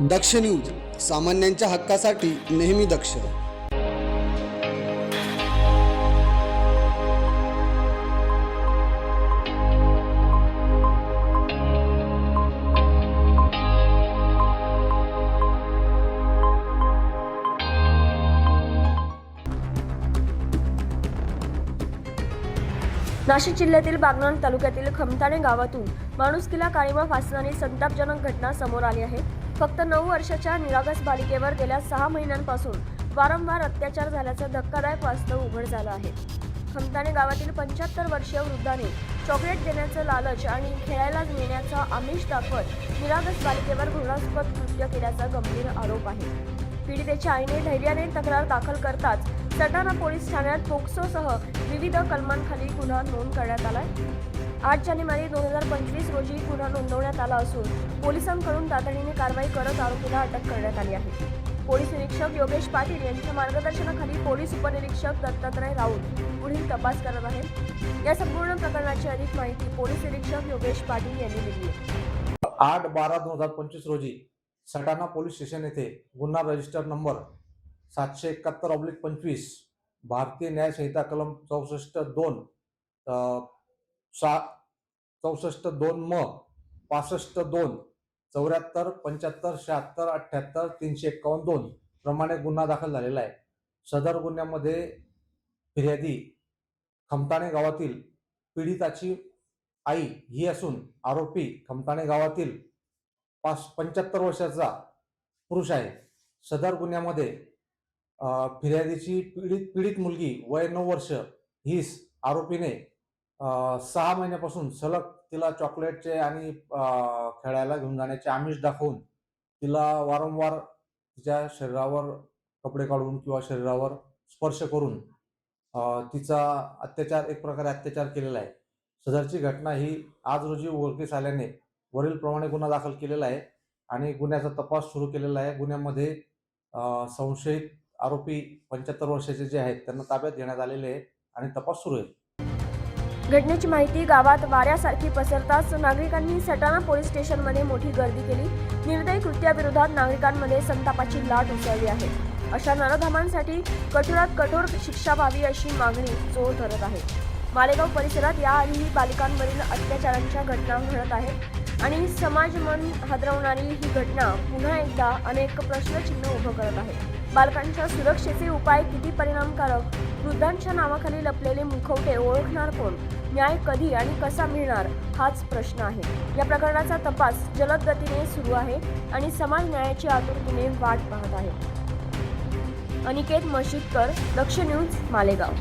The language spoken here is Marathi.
दक्ष न्यूज सामान्यांच्या हक्कासाठी नेहमी दक्ष. नाशिक जिल्ह्यातील बागनान तालुक्यातील खमताणे गावातून माणुसकीला काळीमा फासणारी संतापजनक घटना समोर आली आहे. फक्त नऊ वर्षाच्या निरागस बालिकेवर गेल्या सहा महिन्यांपासून वारंवार अत्याचार झाल्याचं धक्कादायक वास्तव उघड झालं आहे. खमताने गावातील पंच्याहत्तर वर्षीय वृद्धाने चॉकलेट देण्याचं लालच आणि खेळायला नेण्याचा आमिष दाखवत निरागस बालिकेवर घृणास्पद कृत्य केल्याचा गंभीर आरोप आहे. पीडितेच्या आईने धैर्याने तक्रार दाखल करताच सटाणा पोलीस ठाण्यात पोक्सोसह विविध कलमांखाली गुन्हा नोंद करण्यात आला आठ जानेवारी दोन हजार पंचवीस रोजी गुन्हा नोंदवण्यात आला असून पोलिसांकडून तातडीने कारवाई करत आरोपीला अटक करण्यात आली आहे. पोलीस निरीक्षक योगेश पाटील यांच्या मार्गदर्शनाखाली पोलीस उपनिरीक्षक दत्तात्रय राऊत पुढील तपास करत आहेत. या संपूर्ण प्रकरणाची अधिक माहिती पोलीस निरीक्षक योगेश पाटील यांनी दिली आहे. आठ बारा दोन हजार पंचवीस रोजी सटाणा पोलीस स्टेशन येथे गुन्हा रजिस्टर नंबर सातशे एकाहत्तर ऑब्लिक पंचवीस भारतीय न्यायसंहिता कलम चौसष्ट दोन सा चौसष्ट दोन म पासष्ट दोन चौऱ्याहत्तर पंच्याहत्तर शहात्तर अठ्ठ्याहत्तर तीनशे एक्कावन्न दोन प्रमाणे गुन्हा दाखल झालेला आहे. सदर गुन्ह्यामध्ये फिर्यादी खमताणे गावातील पीडिताची आई ही असून आरोपी खमताणे गावातील पाच पंच्याहत्तर वर्षाचा पुरुष आहे. सदर गुन्ह्यामध्ये फिर्यादीची पीडित पीडित मुलगी वय नऊ वर्ष हीच आरोपीने सहा महिन्यापासून सलग तिला चॉकलेटचे आणि खेळायला घेऊन जाण्याचे आमिष दाखवून तिला वारंवार तिच्या शरीरावर कपडे काढून किंवा शरीरावर स्पर्श करून तिचा अत्याचार एक प्रकारे अत्याचार केलेला आहे. सदरची घटना ही आज रोजी उघडकीस आल्याने वरीलप्रमाणे गुन्हा दाखल केलेला आहे आणि गुन्ह्याचा तपास सुरू केलेला आहे. गुन्ह्यामध्ये संशयित आरोपी पंच्याहत्तर वर्षाचे जे आहेत त्यांना ताब्यात घेण्यात आलेले आहे आणि तपास सुरू आहे. घटनेची माहिती गावात वाऱ्यासारखी पसरताच नागरिकांनी सटाणा पोलीस स्टेशनमध्ये मोठी गर्दी केली. निर्दयी कृत्याविरोधात नागरिकांमध्ये संतापाची लाट उसळली आहे. अशा नरधमांसाठी कठोरात कठोर शिक्षा व्हावी अशी मागणी जोर धरत आहे. मालेगाव परिसरात याआधीही बालिकांवरील अत्याचारांच्या घटना घडत आहेत. आणि समाज मन हादरवणारी ही घटना पुन्हा एकदा अनेक प्रश्नचिन्ह उभं करत आहे. बालकांच्या सुरक्षेचे उपाय किती परिणामकारक? वृद्धांच्या नावाखाली लपलेले मुखवटे ओळखणार कोण? न्याय कधी आणि कसा मिळणार? हाच प्रश्न आहे. या प्रकरणाचा तपास जलद गतीने सुरू आहे आणि समाज न्यायाची आतुरतेने वाट पाहत आहे. अनिकेत मशिदकर दक्ष न्यूज मालेगाव.